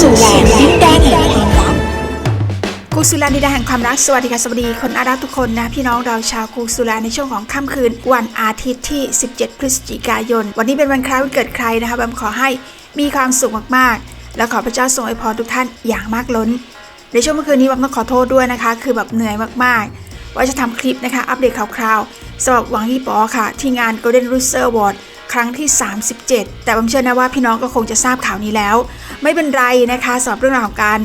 สู่แดนดินแดนกูสุลานิดาแห่งความรักสวัสดีค่ะสวัสดีคนอารักทุกคนนะพี่น้องเราชาวกูสุลาในช่วงของค่ำคืน วันอาทิตย์ที่ 17 พฤศจิกายน วันนี้เป็นวันคล้ายวันเกิดใครนะคะบัมขอให้มีความสุขมากๆ และขอพระเจ้าทรงอวยพรทุกท่านอย่างมากล้น ในช่วงเมื่อคืนนี้บัมต้องขอโทษด้วยนะคะ คือแบบเหนื่อยมากๆ ว่าจะทำคลิปนะคะอัปเดตข่าวๆสำหรับวังยี่ปอค่ะ ที่งาน Golden Rooster Award ครั้งที่ 37 แต่ผมเชื่อนะว่าพี่น้องก็คงจะทราบข่าวนี้แล้ว ไม่เป็นไรนะคะสำหรับเรื่องราวของการ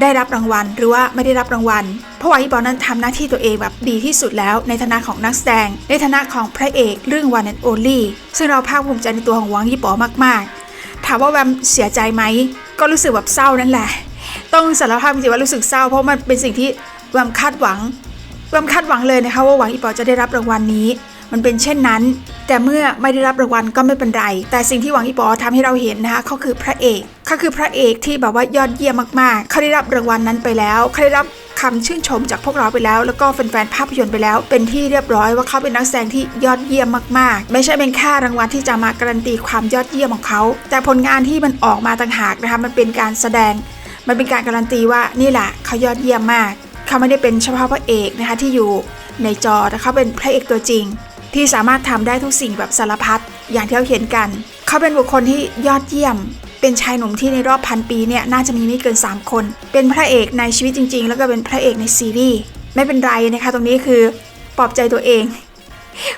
ได้รับรางวัล หรือว่าไม่ได้รับรางวัล เพราะว่าอีปอนั้นทำหน้าที่ตัวเองแบบดีที่สุดแล้ว ในฐานะของนักแสดง ในฐานะของพระเอกเรื่อง One and Only ซึ่งเราภาคภูมิใจในตัวของวังยี่ปอมากๆ ถามว่าแวมเสียใจไหม ก็รู้สึกแบบเศร้านั่นแหละ ต้องสารภาพจริงๆว่ารู้สึกเศร้า เพราะมันเป็นสิ่งที่แวมคาดหวังแวมคาดหวังเลยนะคะว่าหวังอีปอจะได้รับรางวัลนี้ มันเป็นเช่นนั้น แต่เมื่อไม่ได้รับรางวัลก็ไม่เป็นไร แต่สิ่งที่หวังอีปอทำให้เราเห็นนะคะเขาคือพระเอกเขาคือพระเอกที่แบบว่ายอดเยี่ยมมากๆเขาได้รับรางวัลนั้นไปแล้วเขาได้รับคำชื่นชมจากพวกเราไปแล้ว แล้วก็แฟนๆภาพยนตร์ไปแล้ว เป็นที่เรียบร้อยว่าเขาเป็นนักแสดงที่ยอดเยี่ยมมากๆ ไม่ใช่เป็นแค่รางวัลที่จะมาการันตีความยอดเยี่ยมของเขา แต่ผลงานที่มันออกมาต่างหากนะคะมันเป็นการแสดง มันเป็นการการันตีว่านี่แหละเขายอดเยี่ยมมาก เขาไม่ได้เป็นเฉพาะพระเอกนะคะที่อยู่ในจอแต่เขาเป็นพระเอกตัวจริง ที่สามารถทำได้ทุกสิ่งแบบสารพัดอย่างที่เราเห็นกัน เขาเป็นบุคคลที่ยอดเยี่ยม เป็นชายหนุ่มที่ในรอบพันปีเนี่ยน่าจะมีไม่เกิน 3 คน เป็นพระเอกในชีวิตจริง ๆ แล้วก็เป็นพระเอกในซีรีส์ไม่เป็นไรนะคะ ตรงนี้คือปลอบใจตัวเอง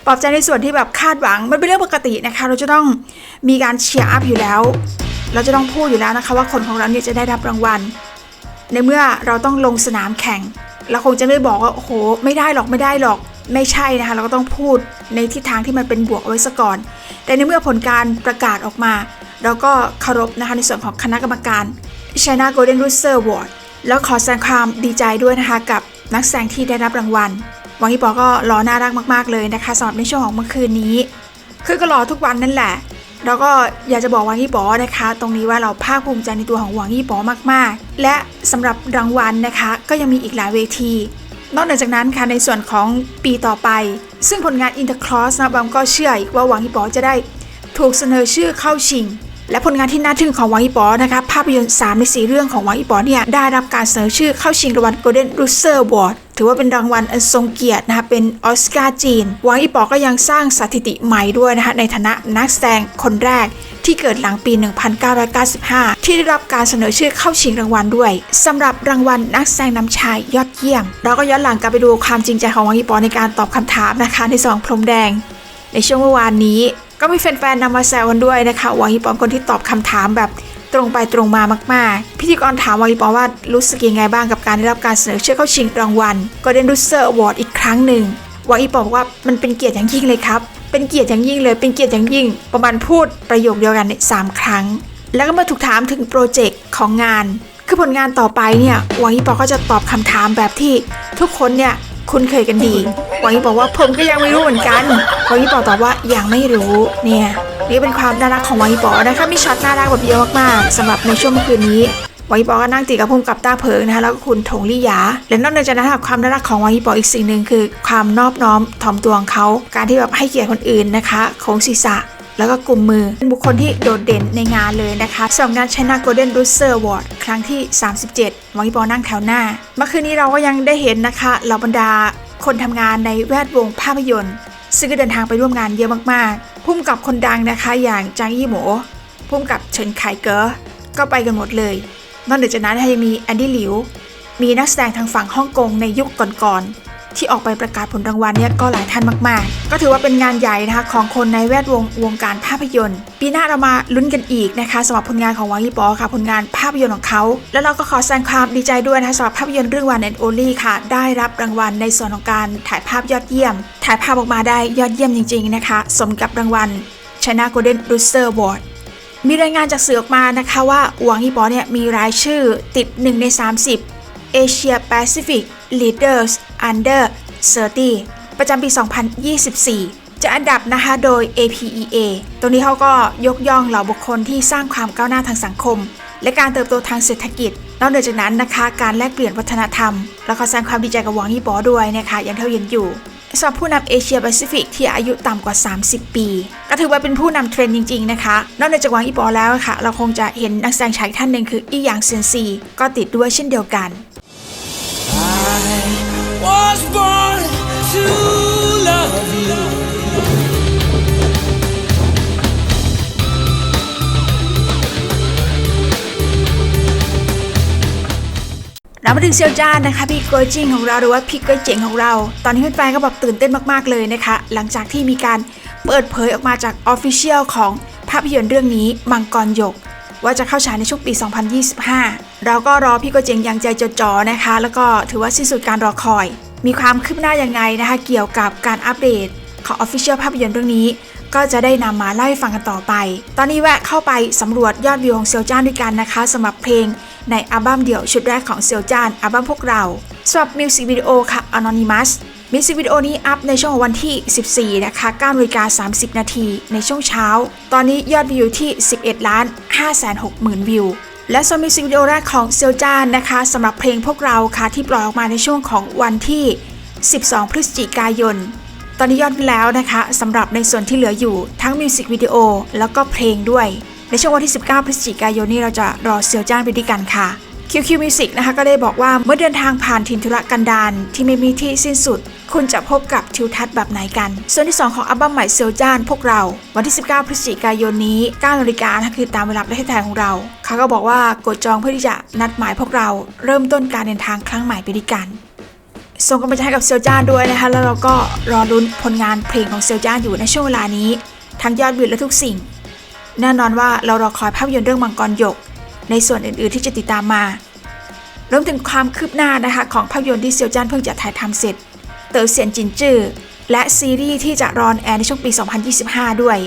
ปลอบใจในส่วนที่แบบคาดหวังมันเป็นเรื่องปกตินะคะ เราจะต้องมีการเชียร์อัพอยู่แล้ว เราจะต้องพูดอยู่แล้วนะคะว่าคนของเราเนี่ยจะได้รับรางวัล ในเมื่อเราต้องลงสนามแข่งเราคงจะไม่บอกว่าโอ้โห ไม่ได้หรอกไม่ได้หรอก ไม่ใช่นะคะ เราก็ต้องพูดในทิศทางที่มันเป็นบวกเอาไว้ซะก่อน แต่ในเมื่อผลการประกาศออกมา เราก็เคารพนะคะในส่วนของคณะกรรมการ China Golden Rooster Award แล้วขอแสดงความดีใจด้วยนะคะกับนักแสดงที่ได้รับรางวัลหวังอีปอก็รอน่ารักมาก ๆ เลยนะคะสำหรับในช่วงของเมื่อคืนนี้ คือก็รอทุกวันนั่นแหละ แล้วก็อยากจะบอกหวังยี่ปอนะคะ ตรงนี้ว่าเราภาคภูมิใจในตัวของหวังยี่ปอมาก ๆ และสำหรับรางวัลนะคะ ก็ยังมีอีกหลายเวที นอกจากนั้นค่ะในส่วนของปีต่อไป ซึ่งผลงาน Intercross นะบอมก็เชื่ออีกว่าหวังยี่ปอจะได้ถูกเสนอชื่อเข้าชิง และผลงานที่น่าทึ่งของหวังอีปอนะคะภาพยนตร์ 3 ใน 4 เรื่องของหวังอีปอเนี่ยได้รับการเสนอชื่อเข้าชิงรางวัล Golden Rooster Award ถือว่าเป็นรางวัลอันทรงเกียรตินะคะเป็นออสการ์จีนหวังอีปอก็ยังสร้างสถิติใหม่ด้วยนะคะในฐานะนักแสดงคนแรกที่เกิดหลังปี 1995 ที่ได้รับการเสนอชื่อเข้าชิงรางวัลด้วยสำหรับรางวัลนักแสดงนำชายยอดเยี่ยม เราก็ย้อนหลังกลับไปดูความจริงใจของหวังอีปอในการตอบคำถามนะคะในสองพรมแดง ในช่วงเมื่อวานนี้ ก็มีแฟนๆนำมาแซวกันด้วยนะคะวาฮิปอคนที่ตอบคำถามแบบ ตรงไปตรงมามากๆ พิธีกรถามวาฮิปอมว่ารู้สึกยังไงบ้างกับการได้รับการเสนอชื่อเข้าชิงรางวัล Golden Rooster Award อีกครั้งหนึ่งวาฮิปอมบอกว่ามันเป็นเกียรติอย่างยิ่งเลยครับเป็นเกียรติอย่างยิ่งเลยเป็นเกียรติอย่างยิ่ง ประมาณพูดประโยคเดียวกันสามครั้ง แล้วก็มื่อถูกถามถึงโปรเจกต์ของงาน คือผลงานต่อไปเนี่ยวาฮิปอก็จะตอบคำถามแบบที่ทุกคนเนี่ยคุ้นเคยกันดี หวังยี่บอกว่าผมก็ยังไม่รู้เหมือนกันหวังยี่บอกตอบว่ายังไม่รู้เนี่ยนี่เป็นความน่ารักของหวังยี่บอกนะคะมีช็อตน่ารักแบบเยอะมากๆสำหรับในช่วงเมื่อคืนนี้หวังยี่บอกก็นั่งติดกับพุ่มกับต้าเพิงนะคะแล้วก็คุณถงลี่หยา และนอกจากนั้นค่ะความน่ารักของหวังยี่บอกอีกสิ่งหนึ่งคือความนอบน้อมถ่อมตัวของเขา การที่แบบให้เกียรติคนอื่นนะคะโค้งศีรษะแล้วก็กลุ่มมือ เป็นบุคคลที่โดดเด่นในงานเลยนะคะสำหรับงาน China Golden Rooster Award ครั้งที่ 37วังอีปอนั่งแถวหน้า เมื่อคืนนี้เราก็ยังได้เห็นนะคะเหล่าบรรดา คนทำงานในแวดวงภาพยนตร์ ซึ่งก็เดินทางไปร่วมงานเยอะมากๆพุ่มกับคนดังนะคะอย่างจางยี่หมูพุ่มกับเฉินไคเกอก็ไปกันหมดเลย นอกจากนั้นยังมีแอนดี้หลิว มีนักแสดงทางฝั่งฮ่องกงในยุคก่อนๆ ที่ออกไปประกาศผลรางวัลเนี่ยก็หลายท่านมากๆ ก็ถือว่าเป็นงานใหญ่นะคะของคนในแวดวงวงการภาพยนตร์ ปีหน้าเรามาลุ้นกันอีกนะคะสำหรับผลงานของวังยี่ปอค่ะ ผลงานภาพยนตร์ของเขา แล้วเราก็ขอแสดงความดีใจด้วยนะคะสำหรับภาพยนตร์เรื่องวันแอนโอลี่ค่ะ ได้รับรางวัลในส่วนของการถ่ายภาพยอดเยี่ยม ถ่ายภาพออกมาได้ยอดเยี่ยมจริง ๆนะคะ สมกับรางวัล China Golden Rooster Award มีรายงานจากสื่อออกมานะคะว่าหวังยี่ปอเนี่ยมีรายชื่อติด 1 ใน 30 Asia Pacific Leaders Under 30 ประจำปี 2024 จะอันดับนะคะโดย APEA ตรงนี้เขาก็ยกย่องเหล่าบุคคลที่สร้างความก้าวหน้าทางสังคม และการเติบโตทางเศรษฐกิจนอกเหนือจากนั้นนะคะ การแลกเปลี่ยนวัฒนธรรม แล้วก็แสดงความดีใจกับหวังยี่ปอด้วยนะคะอย่างเท่าเห็นอยู่สำหรับผู้นำเอเชียแปซิฟิกที่อายุต่ำกว่า 30 ปี ก็ถือว่าเป็นผู้นำเทรนด์จริง ๆ นะคะ นอกเหนือจากหวังยี่ปอแล้วค่ะ เราคงจะเห็นนักแสดงชายท่านหนึ่งคืออีหยางเซียนซี ก็ติดด้วยเช่นเดียวกัน I was born to love you. เรามาถึงเซียวจ้านนะคะพี่โกจิงของเราหรือว่าพี่ก้อยเจ๋งของเรา ตอนนี้แฟนๆก็แบบตื่นเต้นมากๆเลยนะคะ หลังจากที่มีการเปิดเผยออกมาจากออฟฟิเชียลของภาพยนตร์เรื่องนี้มังกรหยกว่าจะเข้าฉายในช่วงปี 2025 เราก็รอพี่โกเจ๋งอย่างใจจดจ่อนะคะ แล้วก็ถือว่าสิ้นสุดการรอคอย มีความคืบหน้ายังไงนะคะ เกี่ยวกับการอัปเดตของออฟฟิเชียลภาพยนตร์เรื่องนี้ ก็จะได้นำมาเล่าให้ฟังกันต่อไป ตอนนี้แวะเข้าไปสำรวจยอดวิวของเซียวจ้านด้วยกันนะคะสำหรับเพลงในอัลบั้มเดี่ยวชุดแรกของเซียวจ้านอัลบั้มพวกเราสำหรับมิวสิกวิดีโอค่ะ Anonymous มิวสิกวิดีโอนี้อัพในช่วงวันที่ 14 นะคะ9นาฬิกา30 นาทีในช่วงเช้า ตอนนี้ยอดวิวที่ 11 ล้าน5 6 0 0 0 0 วิว และสมิวสิกวิดีโอแรกของเซียวจ้านนะคะสำหรับเพลงพวกเราค่ะที่ปล่อยออกมาในช่วงของวันที่ 12 พฤศจิกายน ตอนนี้ยอดแล้วนะคะสำหรับในส่วนที่เหลืออยู่ทั้งมิวสิกวิดีโอแล้วก็เพลงด้วย ในช่วงวันที่ 19 พฤศจิกายนนี้เราจะรอเซียวจ้านไปด้วยกันค่ะ QQ Music นะคะก็ได้บอกว่าเมื่อเดินทางผ่านถิ่นทุรกันดารที่ไม่มีที่สิ้นสุด คุณจะพบกับทิวทัศน์แบบไหนกัน ส่วนที่ 2 ของอัลบั้มใหม่เซียวจ้านพวกเรา วันที่ 19 พฤศจิกายนนี้9นาฬิกานะคะคือตามเวลาประเทศไทยของเราเขาก็บอกว่ากดจองเพื่อที่จะนัดหมายพวกเราเริ่มต้นการเดินทางครั้งใหม่ไปด้วยกันส่งกำลังใจให้กับเซียวจ้านด้วยนะคะแล้วเราก็รอลุ้นผลงานเพลงของเซียวจ้านอยู่ในช่วงเวลานี้ทั้งยอดวิวและทุกสิ่ง แน่นอนว่าเรารอคอยภาพยนตร์เรื่องมังกรหยก ในส่วนอื่นๆที่จะติดตามมารวมถึงความคืบหน้านะคะของภาพยนตร์ที่เซียวจ้านเพิ่งจะถ่ายทำเสร็จ เต๋อเสียนจินจื้อและซีรีส์ที่จะรอนแอร์ในช่วงปี 2025 ด้วย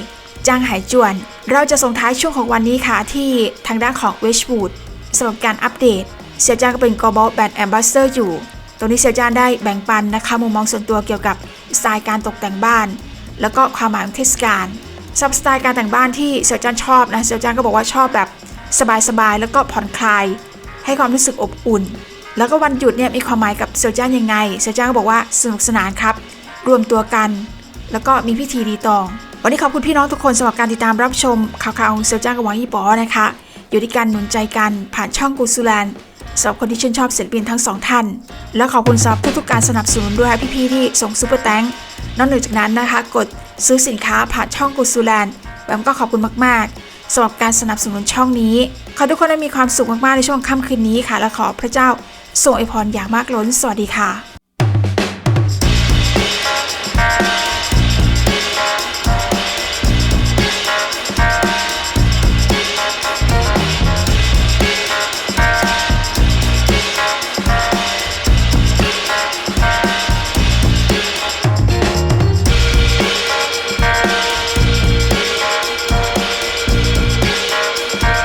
จางหายจวน เราจะส่งท้ายช่วงของวันนี้ค่ะที่ทางด้านของ Westwood สำหรับการอัปเดต เซียวจ้านก็เป็น Global Brand Ambassador อยู่ ตรงนี้เซียวจ้านได้แบ่งปันนะคะมุมมองส่วนตัวเกี่ยวกับสไตล์การตกแต่งบ้าน แล้วก็ความหมายของเทศกาลสับสไตล์การแต่งบ้านที่เซียวจ้านชอบนะเซียวจ้านก็บอกว่าชอบแบบ สบายๆ แล้วก็ผ่อนคลาย ให้ความรู้สึกอบอุ่น แล้วก็วันหยุดเนี่ยมีความหมายกับเซียวจ้านยังไงเซียวจ้านก็บอกว่าสนุกสนานครับ รวมตัวกัน แล้วก็มีพิธีรีตอง วันนี้ขอบคุณพี่น้องทุกคนสำหรับการติดตามรับชมข่าวๆของเซียวจ้านกับหวังยี่ปอนะคะ อยู่ที่การหนุนใจกันผ่านช่องกูซูแลนสำหรับคนที่ชื่นชอบศิลปินทั้งสองท่าน และขอบคุณสำหรับทุกๆการสนับสนุนด้วยค่ะพี่ๆที่ส่งซูเปอร์แตงนอกจากนั้นนะคะ กดซื้อสินค้าผ่านช่องกูซูแลนแบมก็ขอบคุณมากๆ สำหรับการสนับสนุนช่องนี้ ขอทุกคนได้มีความสุขมากๆในช่วงค่ำคืนนี้ค่ะ และขอพระเจ้าทรงอวยพรอย่างมากล้น สวัสดีค่ะ